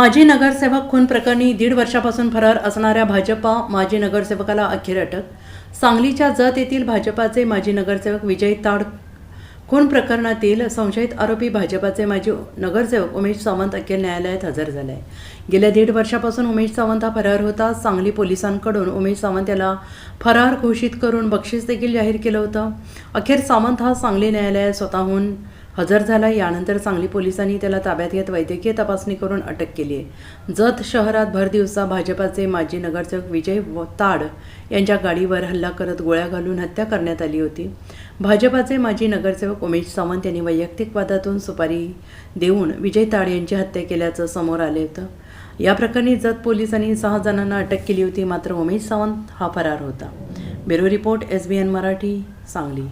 माजी नगरसेवक खून प्रकरणी दीड वर्षापासून फरार असणाऱ्या भाजपा माजी नगरसेवकाला अखेर अटक. सांगलीच्या जत येथील भाजपाचे माजी नगरसेवक विजय ताड खून प्रकरणातील संशयित आरोपी भाजपाचे माजी नगरसेवक उमेश सावंत अखेर न्यायालयात हजर झाले. गेल्या दीड वर्षापासून उमेश सावंत हा फरार होता. सांगली पोलिसांकडून उमेश सावंत याला फरार घोषित करून बक्षीस देखील जाहीर केलं होतं. अखेर सावंत हा सांगली न्यायालयात स्वतःहून हजर झाला यानंतर सांगली पोलिसांनी त्याला ताब्यात घेत वैद्यकीय तपासणी करून अटक केली आहे. जत शहरात भर दिवसा भाजपाचे माजी नगरसेवक विजय व- ताड यांच्या गाडीवर हल्ला करत गोळ्या घालून हत्या करण्यात आली होती. भाजपाचे माजी नगरसेवक उमेश सावंत यांनी वैयक्तिक वादातून सुपारी देऊन विजय ताड यांची हत्या केल्याचं समोर आले होतं. या प्रकरणी जत पोलिसांनी सहा जणांना अटक केली होती मात्र उमेश सावंत हा फरार होता. Bureau report S B N Marathi Sangli.